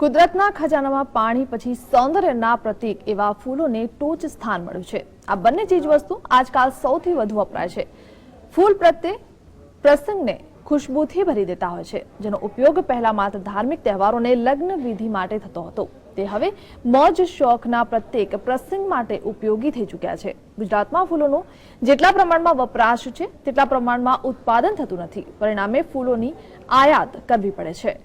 કુદરતના ખજાનામાં પાણી પછી સૌંદર્યના પ્રતીક એવા ફૂલોને ટોચ સ્થાન મળ્યું છે. આ બંને ચીજવસ્તુ આજકાલ સૌથી વધુ વપરાય છે. ફૂલ પ્રત્યે પ્રસંગને ખુશ્બુથી ભરી દેતા હોય છે, જેનો ઉપયોગ પહેલા માત્ર ધાર્મિક તહેવારોને લગ્ન વિધિ માટે થતો હતો. તે હવે મોજ શોખના પ્રત્યેક પ્રસંગ માટે ઉપયોગી થઈ ચૂક્યા છે. ગુજરાતમાં ફૂલોનો જેટલા પ્રમાણમાં વપરાશ છે, તેટલા પ્રમાણમાં ઉત્પાદન થતું નથી. પરિણામે ફૂલોની આયાત કરવી પડે છે.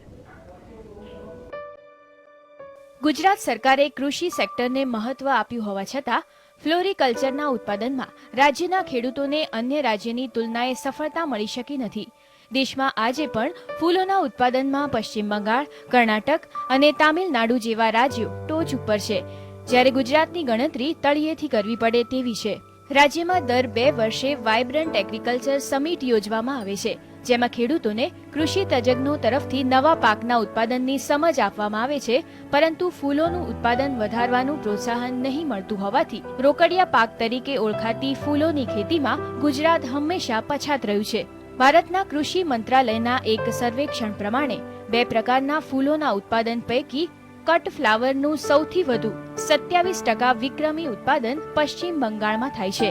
ગુજરાત સરકારે કૃષિ સેક્ટરને મહત્વ આપ્યું હોવા છતાં, ફ્લોરિકલ્ચરના ઉત્પાદનમાં રાજ્યના ખેડૂતોને અન્ય રાજ્યની તુલનાએ સફળતા મળી શકી નથી. દેશમાં આજે પણ ફૂલોના ઉત્પાદનમાં પશ્ચિમ બંગાળ, કર્ણાટક અને તામિલનાડુ જેવા રાજ્યો ટોચ ઉપર છે. જ્યારે ગુજરાતની ગણતરી તળિયેથી કરવી પડે તેવી છે. રાજ્યમાં દર બે વર્ષે વાઇબ્રન્ટ એગ્રીકલ્ચર સમિટ યોજવામાં આવે છે. જેમાં ખેડૂતોને કૃષિ તજજ્ઞો તરફથી નવા પાકના ઉત્પાદનની સમજ આપવામાં આવે છે, પરંતુ ફૂલોનું ઉત્પાદન વધારવાનું પ્રોત્સાહન નહીં મળતું હોવાથી રોકડિયા પાક તરીકે ઓળખાતી ફૂલોની ખેતીમાં ગુજરાત હંમેશા પછાત રહ્યું છે. ભારતના કૃષિ મંત્રાલયના એક સર્વેક્ષણ પ્રમાણે બે પ્રકારના ફૂલોના ઉત્પાદન પૈકી કટ ફ્લાવરનું સૌથી વધુ સત્યાવીસ ટકા વિક્રમી ઉત્પાદન પશ્ચિમ બંગાળમાં થાય છે.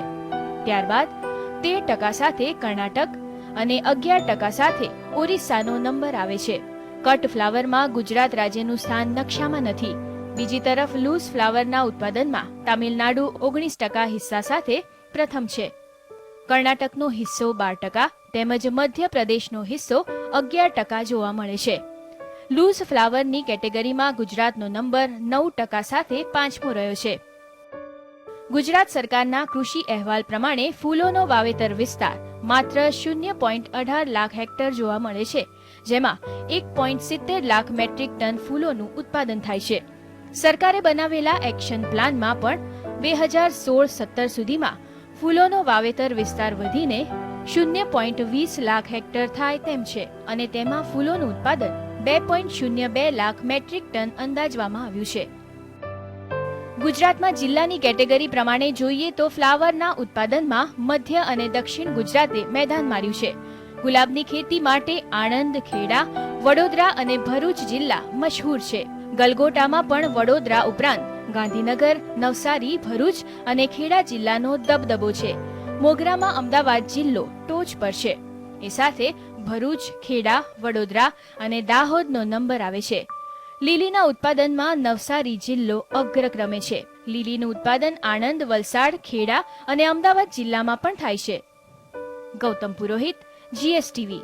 ત્યારબાદ તેર ટકા સાથે કર્ણાટક અને અગિયાર ટકા સાથે ઓરિસ્સાનો નંબર આવે છે. કટ ફ્લાવરમાં ગુજરાત રાજ્યનું સ્થાન નકશામાં નથી. બીજી તરફ લૂઝ ફ્લાવરના ઉત્પાદનમાં તામિલનાડુ ઓગણીસ ટકા હિસ્સા સાથે પ્રથમ છે. કર્ણાટકનો હિસ્સો બાર ટકા, તેમજ મધ્યપ્રદેશનો હિસ્સો અગિયાર ટકા જોવા મળે છે. લૂઝ ફ્લાવરની કેટેગરીમાં ગુજરાતનો નંબર નવ ટકા સાથે પાંચમો રહ્યો છે. ગુજરાત સરકારના કૃષિ અહેવાલ પ્રમાણે ફૂલોનો વાવેતર વિસ્તાર માત્ર શૂન્ય પોઈન્ટ અઢાર લાખ હેક્ટર જોવા મળે છે, જેમાં એક પોઈન્ટ સિત્તેર લાખ મેટ્રિક ટન ફૂલોનું ઉત્પાદન થાય છે. સરકારે બનાવેલા એક્શન પ્લાનમાં પણ બે હજાર સોળ સત્તર સુધીમાં ફૂલોનો વાવેતર વિસ્તાર વધીને શૂન્ય પોઈન્ટ વીસ લાખ હેક્ટર થાય તેમ છે અને તેમાં ફૂલોનું ઉત્પાદન બે પોઈન્ટ શૂન્ય બે લાખ મેટ્રિક ટન અંદાજવામાં આવ્યું છે. ગુજરાતમાં જિલ્લાની કેટેગરી પ્રમાણે જોઈએ તો ફ્લાવરના ઉત્પાદનમાં મધ્ય અને દક્ષિણ ગુજરાતે મેદાન માર્યું છે. ગુલાબની ખેતી માટે આણંદ, ખેડા, વડોદરા અને ભરૂચ જિલ્લા મશહૂર છે. ગલગોટામાં પણ વડોદરા ઉપરાંત ગાંધીનગર, નવસારી, ભરૂચ અને ખેડા જિલ્લાનો દબદબો છે. મોગરામાં અમદાવાદ જિલ્લો ટોચ પર છે. એ સાથે ભરૂચ, ખેડા, વડોદરા અને દાહોદનો નંબર આવે છે. લીલીના ઉત્પાદનમાં નવસારી જિલ્લો અગ્રક્રમે છે. લીલીનું ઉત્પાદન આણંદ, વલસાડ, ખેડા અને અમદાવાદ જિલ્લામાં પણ થાય છે. ગૌતમ પુરોહિત જીએસટીવી